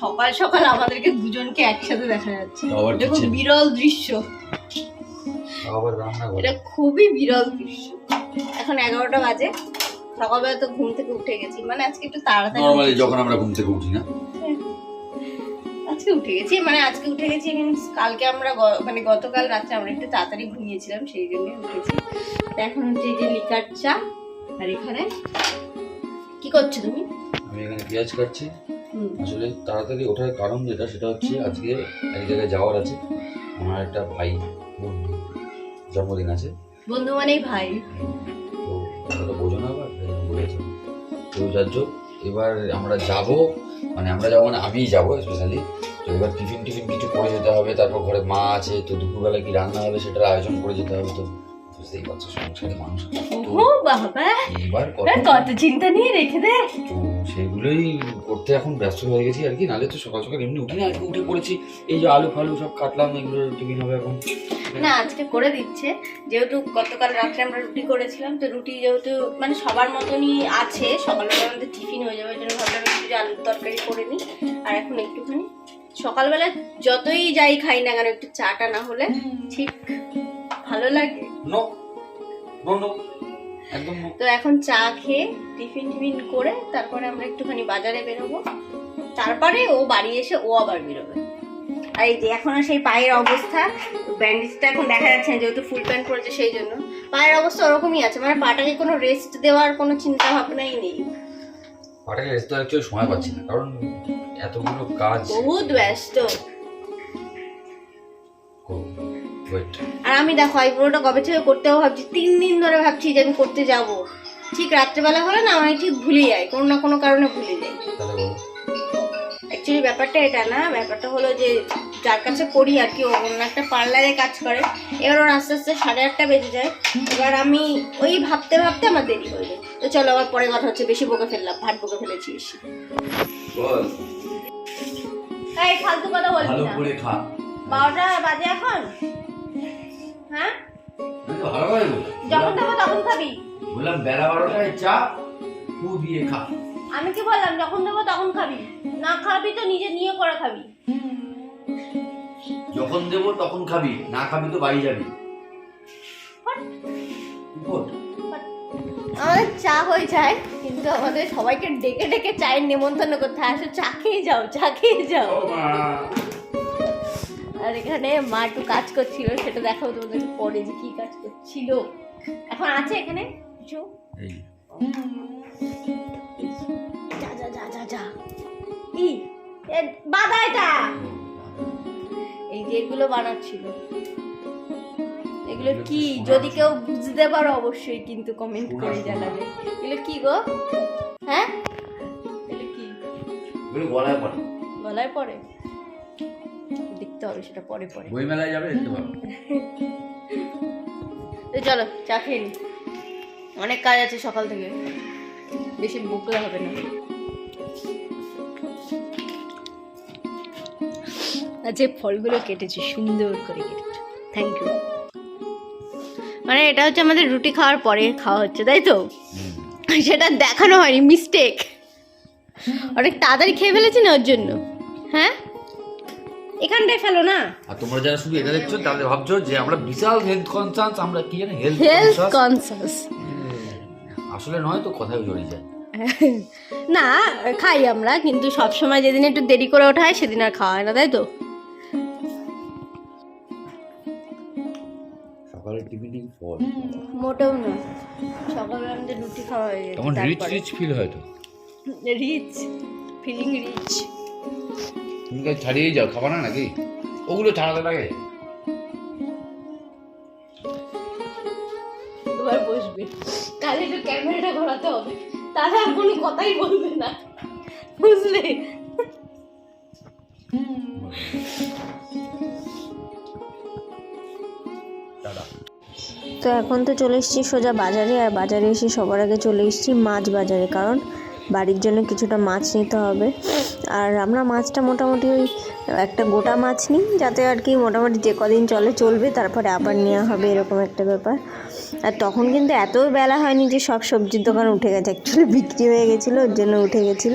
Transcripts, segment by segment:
সকাল সকাল আমাদেরকে দুজনকে একসাথে দেখা যাচ্ছে। আবার বিরল দৃশ্য। এটা খুবই বিরল দৃশ্য। এখন এগারোটা বাজে। সকালবেলা তো ঘুম থেকে উঠে গেছি। মানে আজকে একটু তাড়াতাড়ি নর্মালি যখন আমরা ঘুম থেকে উঠি না। আজকে উঠে গেছি। মানে আজকে উঠে গেছি কালকে আমরা মানে গতকাল রাত্রে আমরা একটু তাড়াতাড়ি ঘুমিয়েছিলাম সেই জন্য উঠেছি। এখন হচ্ছে এই যে লিকার চা আর এখানে কি করছ তুমি? আমি এখানে পেঁয়াজ কাটছি। আসলে তাড়াতাড়ি ওঠার কারণ যেটা সেটা হচ্ছে আজকে এক জায়গায় যাওয়ার আছে। আমার একটা ভাই বন্ধু জন্মদিন আছে। বন্ধু মানেই ভাই। তো বোঝো না আবার বলেছি। তো যার এবার আমরা যাব মানে আমরা যাব মানে আমিই যাব স্পেশালি তো এবার টিফিন টিফিন কিছু করে যেতে হবে তারপর ঘরে মা আছে তো দুপুরবেলা কি রান্না হবে সেটার আয়োজন করে যেতে হবে তো বুঝতেই পারছ সংসারে মানুষ ও বাবা। এবার কত চিন্তা নিয়ে রেখে দে। সেইগুলোই করতে এখন ব্যস্ত হয়ে গেছি আর কি। নালে তো সকাল সকাল এমনি উঠি না। আজকে উঠে পড়েছি এই যে আলু ফালু সব কাটলাম এগুলো টিফিন হবে এখন। না আজকে করে দিচ্ছে। যেহেতু গতকাল রাত্রে আমরা রুটি করেছিলাম তো রুটি যেহেতু মানে সবার মতনই আছে সকালবেলা আমাদের টিফিন হয়ে যাবে ওই জন্য ভাবলাম একটু যে আলুর তরকারি করে নিই। আর এখন একটুখানি সকালবেলা যতই যাই খাই না কেন একটু চাটা না হলে ঠিক ভালো লাগে। No no. তো এখন চা খেয়ে টিফিন টিফিন করে তারপরে আমরা একটুখানি বাজারে বেরোবো। তারপরে ও বাড়ি এসে ও আবার বেরোবে। আর এই যে এখনও সেই পায়ের অবস্থা ব্যান্ডেজটা এখন দেখা যাচ্ছে না যেহেতু ফুল প্যান্ট পরেছে সেই জন্য। পায়ের অবস্থা ওরকমই আছে মানে পাটাকে কোনো রেস্ট দেওয়ার কোনো চিন্তা ভাবনাই নেই। পাটাকে রেস্ট দেওয়ার একটু সময় পাচ্ছি না কারণ এতগুলো কাজ বহুত ব্যস্ত। ওয়েট আমি দেখো আইব্রোটা কবে থেকে করতেও ভাবছি তিন দিন ধরে ভাবছি যে আমি করতে যাব। ঠিক রাত্রেবেলা হলে না আমি ঠিক ভুলে যাই কোনো না কোনো কারণে ভুলে যাই। অ্যাকচুয়ালি ব্যাপারটা এটা না ব্যাপারটা হলো যে যার কাছে করি আর কি ও অন্য একটা পার্লারে কাজ করে এবার ওর আস্তে আস্তে সাড়ে আটটা বেজে যায়। এবার আমি ওই ভাবতে ভাবতে আমার দেরি হয়ে যায়। তো চলো আবার পরে কথা হচ্ছে বেশি বকে ফেললাম ভাট বকে ফেলেছি বেশি। বল। এই ফালতু কথা বলবি না। বারোটা বাজে এখন? হ্যাঁ? আমি ভালো করে যখন দেবো তখন খাবি। বললাম বেলা বারোটায় চা ফু দিয়ে খা। আমি কি বললাম যখন দেবো তখন খাবি। না খাবি তো নিজে নিয়ে করে খাবি। যখন দেবো তখন খাবি না খাবি তো বাড়ি যাবি। আমাদের চা হয়ে যায় কিন্তু আমাদের সবাইকে ডেকে ডেকে চায়ের নেমন্তন্ন করতে হয়। আসো চা খেয়ে যাও চা খেয়ে যাও। আর এখানে মা একটু কাজ করছিল সেটা দেখাবো তোমাদের পরে যে কি কাজ করছিল। এখন আছে এখানে কিছু? যা যা যা যা যা। ই এ, বাধা এটা! এই যে এগুলো বানাচ্ছিল। এগুলো কি? যদি কেউ বুঝতে পারো অবশ্যই কিন্তু কমেন্ট করে জানাবে। এগুলো কি গো? হ্যাঁ? এগুলো কি? গলায় পড়ে। গলায় পরে দেখতে হবে সেটা পরে পরে। বই মেলায় যাবে তো চলো চা খেয়ে নি। অনেক কাজ আছে সকাল থেকে। বেশি বকলে হবে না। আর যে ফলগুলো কেটেছি সুন্দর করে কেটেছি থ্যাংক ইউ মানে এটা হচ্ছে আমাদের রুটি খাওয়ার পরে খাওয়া হচ্ছে তাই তো? সেটা দেখানো হয়নি মিস্টেক অনেক তাড়াতাড়ি খেয়ে ফেলেছি না ওর জন্য? হ্যাঁ? এখানটায় ফেলো না। আর তোমরা যারা শুধু এটা দেখছ তাহলে ভাবছ যে আমরা বিশাল হেলথ কনসার্স আমরা কি জানি হেলথ হেলথ কনসাস আসলে নয় তো কথায় জড়িয়ে যায়। না খাই আমরা কিন্তু সব সময় যেদিন একটু দেরি করে ওঠা হয় সেদিন আর খাওয়া হয় না তাই তো? সকালে টিফিন ফল মোটেও না। সকালে আমাদের রুটি খাওয়া হয়ে গেছে তখন রিচ রিচ ফিল হয় তো। রিচ ফিলিং রিচ তুমি কাজ ছাড়িয়েই যাও খাবার না নাকি? ওগুলো ছাড়াতে লাগে। এবার বসবে। তাহলে একটু ক্যামেরাটা ঘোরাতে হবে। তাহলে আর কোনো কথাই বলবে না। বুঝলে? তো এখন তো চলে এসেছি সোজা বাজারে আর বাজারে এসে সবার আগে চলে এসেছি মাছ বাজারে। কারণ বাড়ির জন্য কিছুটা মাছ নিতে হবে। আর আমরা মাছটা মোটামুটি ওই একটা গোটা মাছ নিই, যাতে আর কি মোটামুটি যে কদিন চলে চলবে, তারপরে আবার নেওয়া হবে এরকম একটা ব্যাপার। আর তখন কিন্তু এত বেলা হয়নি যে সব সবজির দোকান উঠে গেছে। অ্যাকচুয়ালি বিক্রি হয়ে গেছিল, ওর জন্য উঠে গেছিল।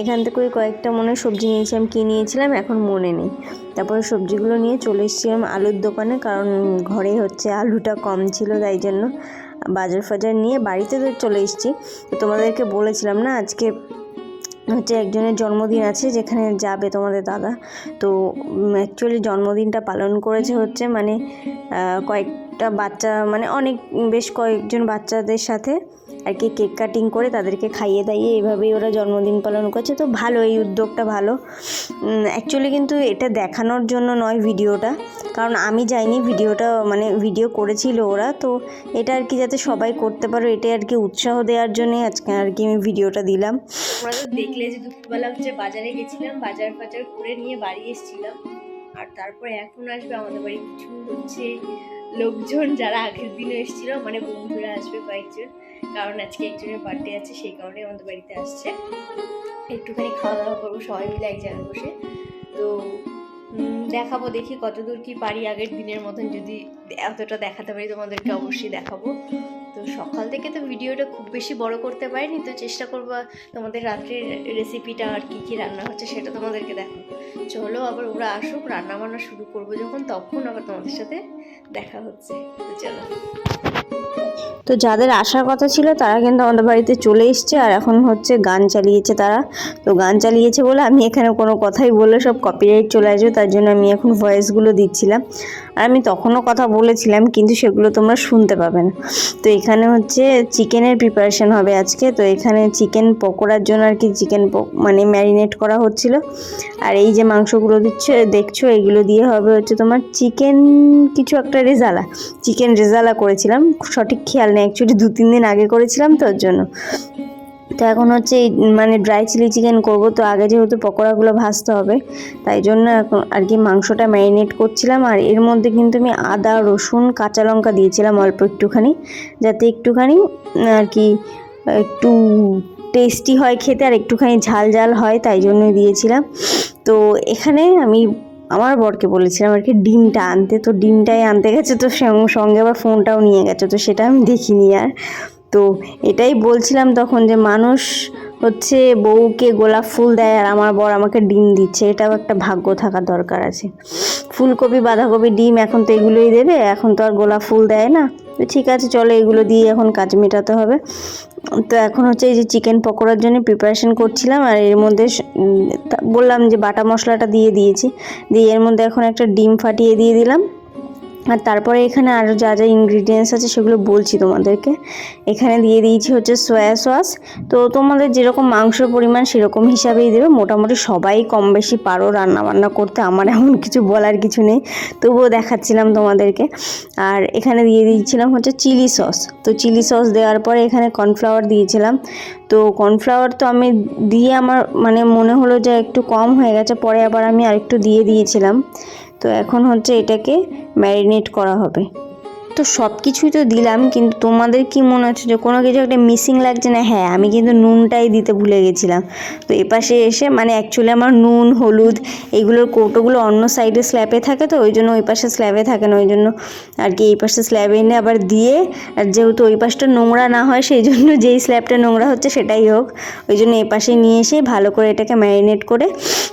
এখান থেকে ওই কয়েকটা মনে সবজি নিয়েছিলাম কী নিয়েছিলাম, এখন মনে নেই। তারপরে সবজিগুলো নিয়ে চলে এসেছিলাম আলুর দোকানে, কারণ ঘরে হচ্ছে আলুটা কম ছিল, তাই জন্য বাজার ফাজার নিয়ে বাড়িতে তো চলে এসেছি। তোমাদেরকে বলেছিলাম না, আজকে হচ্ছে একজনের জন্মদিন আছে, যেখানে যাবে তোমাদের দাদা। তো অ্যাকচুয়ালি জন্মদিনটা পালন করেছে হচ্ছে মানে কয়েকটা বাচ্চা মানে অনেক, বেশ কয়েকজন বাচ্চাদের সাথে। আর কি কেক কাটিং করে তাদেরকে খাইয়ে দাইয়ে এভাবেই ওরা জন্মদিন পালন করছে। তো ভালো, এই উদ্যোগটা ভালো। অ্যাকচুয়ালি কিন্তু এটা দেখানোর জন্য নয় ভিডিওটা। কারণ আমি যাইনি, ভিডিওটা মানে ভিডিও করেছিল ওরা। তো এটা আর কি যাতে সবাই করতে পারো, এটাই আর কি উৎসাহ দেওয়ার জন্যই আজকে আর কি আমি ভিডিওটা দিলাম। তো দেখলে যে দুপুরবেলা হচ্ছে বাজারে গেছিলাম, বাজার ফাজার করে নিয়ে বাড়ি এসেছিলাম। আর তারপরে এখন আসবে আমাদের বাড়ি, কিছু হচ্ছে লোকজন যারা আগের দিনে এসেছিল মানে বন্ধুরা আসবে কয়েকজন। কারণ আজকে একজনের বার্থডে আছে, সেই কারণে আমাদের বাড়িতে আসছে। একটুখানি খাওয়া দাওয়া করব, সবাই মিলে এক জায়গায় বসে। তো দেখাবো, দেখি কতদূর কি পারি আগের দিনের মতন। যদি এতটা দেখাতে পারি, তোমাদেরকে অবশ্যই দেখাবো। তো সকাল থেকে তো ভিডিওটা খুব বেশি বড় করতে পারিনি। তো চেষ্টা করব তোমাদের রাত্রির রেসিপিটা আর কি কি রান্না হচ্ছে সেটা তোমাদেরকে দেখো চলো আবার ওরা আসুক রান্না বান্না শুরু করব যখন, তখন আবার তোমাদের সাথে দেখা হচ্ছে। তো চলো। তো যাদের আসার কথা ছিল, তারা কিন্তু আমাদের বাড়িতে চলে এসছে আর এখন হচ্ছে গান চালিয়েছে তারা। তো গান চালিয়েছে বলে আমি এখানে কোনো কথাই বলে সব কপিরাইট চলে আসবে, তার জন্য আমি এখন ভয়েসগুলো দিচ্ছিলাম। আমি তখনও কথা বলেছিলাম, কিন্তু সেগুলো তোমরা শুনতে পাবে না তো এখানে হচ্ছে চিকেনের প্রিপারেশন হবে আজকে। তো এখানে চিকেন পকোড়ার জন্য আর কি চিকেন মানে ম্যারিনেট করা হচ্ছিল। আর এই যে মাংসগুলো দিচ্ছে, দেখছ, এগুলো দিয়ে হবে হচ্ছে তোমার চিকেন কিছু একটা রেজালা। চিকেন রেজালা করেছিলাম, সঠিক খেয়াল নেই অ্যাকচুয়ালি দু তিন দিন আগে করেছিলাম তো ওর জন্য। তো এখন হচ্ছে মানে ড্রাই চিলি চিকেন করব। তো আগে যেহেতু পকোড়াগুলো ভাজতে হবে, তাই জন্য এখন আর কি মাংসটা ম্যারিনেট করছিলাম। আর এর মধ্যে কিন্তু আমি আদা, রসুন, কাঁচা লঙ্কা দিয়েছিলাম অল্প একটুখানি, যাতে একটুখানি আর কি একটু টেস্টি হয় খেতে আর একটুখানি ঝাল ঝাল হয়, তাই জন্যই দিয়েছিলাম। তো এখানে আমি আমার বরকে বলেছিলাম আর কি, ডিমটা আনতে। তো ডিমটাই আনতে গেছে, তো সঙ্গে আবার ফোনটাও নিয়ে গেছে, তো সেটা আমি দেখিনি আর। তো এটাই বলছিলাম তখন যে মানুষ হচ্ছে বউকে গোলাপ ফুল দেয় আর আমার বর আমাকে ডিম দিচ্ছে। এটাও একটা ভাগ্য থাকা দরকার আছে। ফুলকপি, বাঁধাকপি, ডিম এখন তো এগুলোই দেবে। এখন তো আর গোলাপ ফুল দেয় না। তো ঠিক আছে, চলো এগুলো দিয়ে এখন কাজ মেটাতে হবে। তো এখন হচ্ছে এই যে চিকেন পকোড়ার জন্য প্রিপারেশন করছিলাম আর এর মধ্যে বললাম যে বাটা মশলাটা দিয়ে দিয়েছি। দিয়ে এর মধ্যে এখন একটা ডিম ফাটিয়ে দিয়ে দিলাম। আর তারপরে এখানে আরও যা যা ইনগ্রিডিয়েন্টস আছে সেগুলো বলছি তোমাদেরকে। এখানে দিয়ে দিয়েছি হচ্ছে সয়া সস তো তোমাদের যেরকম মাংসের পরিমাণ সেরকম হিসাবেই দেবে। মোটামুটি সবাই কম বেশি পারো রান্না বান্না করতে। আমার এমন কিছু বলার কিছু নেই। তবুও দেখাচ্ছিলাম তোমাদেরকে। আর এখানে দিয়ে দিয়েছিলাম হচ্ছে চিলি সস তো চিলি সস দেওয়ার পরে এখানে কর্নফ্লাওয়ার দিয়েছিলাম। তো কর্নফ্লাওয়ার তো আমি দিয়ে আমার মানে মনে হলো যে একটু কম হয়ে গেছে। পরে আবার আমি আরেকটু দিয়ে দিয়েছিলাম। তো এখন হচ্ছে এটাকে ম্যারিনেট করা হবে। তো সব কিছুই তো দিলাম, কিন্তু তোমাদের কি মনে হচ্ছে যে কোনো কিছু একটা মিসিং লাগছে না? হ্যাঁ আমি কিন্তু নুনটাই দিতে ভুলে গেছিলাম। তো এপাশে এসে মানে অ্যাকচুয়ালি আমার নুন, হলুদ এইগুলোর কৌটোগুলো অন্য সাইডে স্ল্যাবে থাকে তো, ওই জন্য ওই পাশে স্ল্যাবে থাকে না, ওই জন্য আর কি এই পাশে স্ল্যাবে এনে আবার দিয়ে, আর যেহেতু ওই পাশটা নোংরা না হয়, সেই জন্য যেই স্ল্যাবটা নোংরা হচ্ছে সেটাই হোক। ওই জন্য এই পাশে নিয়ে এসে ভালো করে এটাকে ম্যারিনেট করে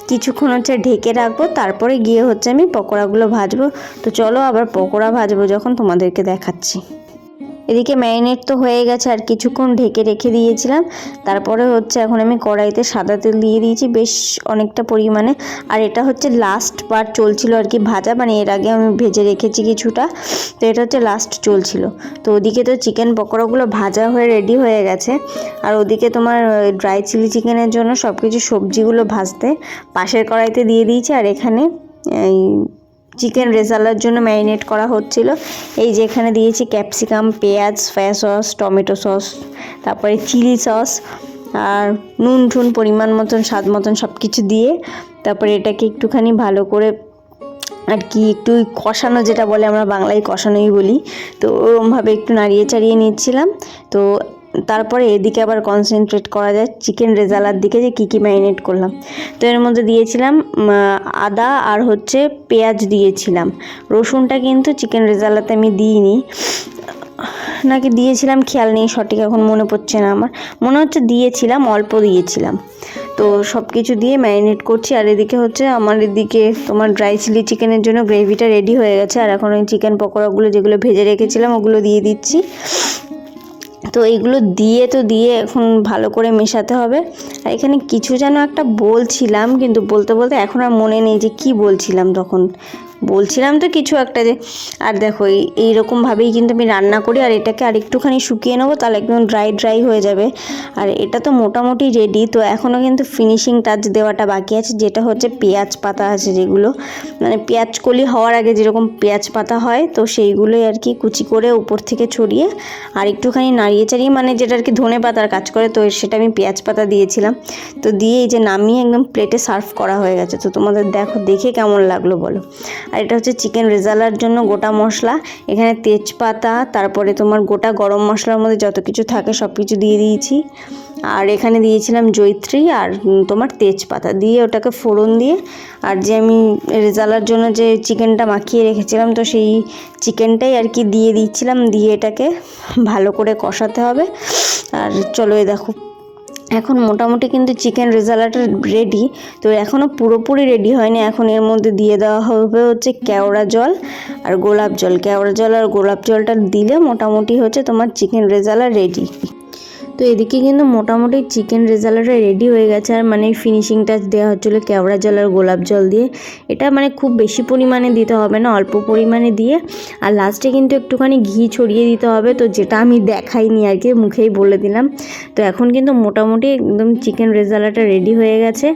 কিছুক্ষণ হচ্ছে ঢেকে রাখব, তারপরে গিয়ে হচ্ছে আমি পকোড়াগুলো ভাজবো। তো চলো আবার পকোড়া ভাজবো যখন তোমাদেরকে দেখাচ্ছি। এদিকে ম্যারিনেট তো হয়ে গেছে, আর কিছুক্ষণ ঢেকে রেখে দিয়েছিলাম। তারপরে হচ্ছে এখন আমি কড়াইতে সাদা তেল দিয়ে দিয়েছি বেশ অনেকটা পরিমাণে। আর এটা হচ্ছে লাস্ট বার চলছিল আর কি ভাজা মানে এর আগে আমি ভেজে রেখেছি কিছুটা। তো এটা হচ্ছে লাস্ট চলছিল। তো ওদিকে তো চিকেন পকোড়াগুলো ভাজা হয়ে রেডি হয়ে গেছে। আর ওদিকে তোমার ড্রাই চিলি চিকেনের জন্য সব কিছু সবজিগুলো ভাজতে পাশের কড়াইতে দিয়ে দিয়েছি। আর এখানে এই চিকেন রেজালার জন্য ম্যারিনেট করা হচ্ছিল। এই যে এখানে দিয়েছি ক্যাপসিকাম পেঁয়াজ ফ্যা সস টমেটো সস তারপরে চিলি সস আর নুন ঠুন পরিমাণ মতন, স্বাদ মতন সব কিছু দিয়ে তারপরে এটাকে একটুখানি ভালো করে আর কি একটু কষানো, যেটা বলে আমরা বাংলায় কষানোই বলি। তো ওরমভাবে একটু নাড়িয়ে চাড়িয়ে নিচ্ছিলাম। তো তারপরে এদিকে আবার কনসেন্ট্রেট করা যায় চিকেন রেজালার দিকে যে কী কী ম্যারিনেট করলাম। তো এর মধ্যে দিয়েছিলাম আদা আর হচ্ছে পেঁয়াজ দিয়েছিলাম। রসুনটা কিন্তু চিকেন রেজালাতে আমি দিইনি। নাকি দিয়েছিলাম, খেয়াল নেই সঠিক, এখন মনে পড়ছে না আমার। মনে হচ্ছে দিয়েছিলাম, অল্প দিয়েছিলাম। তো সব কিছু দিয়ে ম্যারিনেট করছি, আর এদিকে হচ্ছে আমার এদিকে তোমার ড্রাই চিলি চিকেনের জন্য গ্রেভিটা রেডি হয়ে গেছে। আর এখন ওই চিকেন পকোড়াগুলো যেগুলো ভেজে রেখেছিলাম, ওগুলো দিয়ে দিচ্ছি। তো এইগুলো দিয়ে তো দিয়ে এখন ভালো করে মেশাতে হবে। আর এখানে কিছু যেন একটা বলছিলাম, কিন্তু বলতে বলতে এখন আর মনে নেই যে কি বলছিলাম তখন। বলছিলাম তো কিছু একটা যে, আর দেখো এই এইরকমভাবেই কিন্তু আমি রান্না করি, আর এটাকে আর একটুখানি শুকিয়ে নেব, তাহলে একদম ড্রাই ড্রাই হয়ে যাবে। আর এটা তো মোটামুটি রেডি তো এখনও কিন্তু ফিনিশিং টাচ দেওয়াটা বাকি আছে, যেটা হচ্ছে পেঁয়াজ পাতা আছে যেগুলো। মানে পেঁয়াজ কলি হওয়ার আগে যেরকম পেঁয়াজ পাতা হয়, তো সেইগুলোই আর কি কুচি করে উপর থেকে ছড়িয়ে, আর একটুখানি নাড়িয়ে চাড়িয়ে মানে যেটা আর কি ধনে পাতার কাজ করে, তো সেটা আমি পেঁয়াজ পাতা দিয়েছিলাম। তো দিয়ে এই যে নামিয়ে একদম প্লেটে সার্ভ করা হয়ে গেছে, তো তোমাদের দেখো, দেখে কেমন লাগল বলো। আর এটা হচ্ছে চিকেন রেজালার জন্য গোটা মশলা। এখানে তেজপাতা, তারপরে তোমার গোটা গরম মশলার মধ্যে যত কিছু থাকে সব কিছু দিয়ে দিয়েছি। আর এখানে দিয়েছিলাম জৈত্রী আর তোমার তেজপাতা। দিয়ে ওটাকে ফোড়ন দিয়ে আর যে আমি রেজালার জন্য যে চিকেনটা মাখিয়ে রেখেছিলাম, তো সেই চিকেনটাই আর কি দিয়ে দিচ্ছিলাম দিয়ে এটাকে ভালো করে কষাতে হবে। আর চলো এ দেখো। এখন মোটামুটি কিন্তু চিকেন রেজালাটা রেডি তো এখনও পুরোপুরি রেডি হয়নি। এখন এর মধ্যে দিয়ে দেওয়া হবে হচ্ছে কেওড়া জল আর গোলাপ জল। কেওড়া জল আর গোলাপ জলটা দিলে মোটামুটি হচ্ছে তোমার চিকেন রেজালা রেডি তো এদিকে কিন্তু মোটামুটি চিকেন রেজালাটা রেডি হয়ে গেছে। আর মানে ফিনিশিং টাচ দেওয়া হচ্ছিল কেওড়া জল আর গোলাপ জল দিয়ে। এটা মানে খুব বেশি পরিমাণে দিতে হবে না, অল্প পরিমাণে দিয়ে। আর লাস্টে কিন্তু একটুখানি ঘি ছড়িয়ে দিতে হবে। তো যেটা আমি দেখাইনি আর কি, মুখেই বলে দিলাম। তো এখন কিন্তু মোটামুটি একদম চিকেন রেজালাটা রেডি হয়ে গেছে।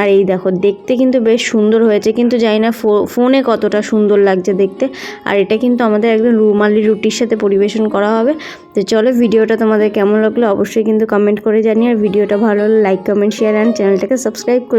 আর এই দেখো, দেখতে কিন্তু বেশ সুন্দর হয়েছে। কিন্তু জানি না ফোনে কতটা সুন্দর লাগছে দেখতে। আর এটা কিন্তু আমাদের একদম রুমালি রুটির সাথে পরিবেশন করা হবে। তো চলো, ভিডিওটা তোমাদের কেমন লাগল অবশ্যই কিন্তু কমেন্ট করে জানিয়ে আর ভিডিওটা ভালো লাইক কমেন্ট শেয়ার অ্যান্ড চ্যানেলটাকে সাবস্ক্রাইব করে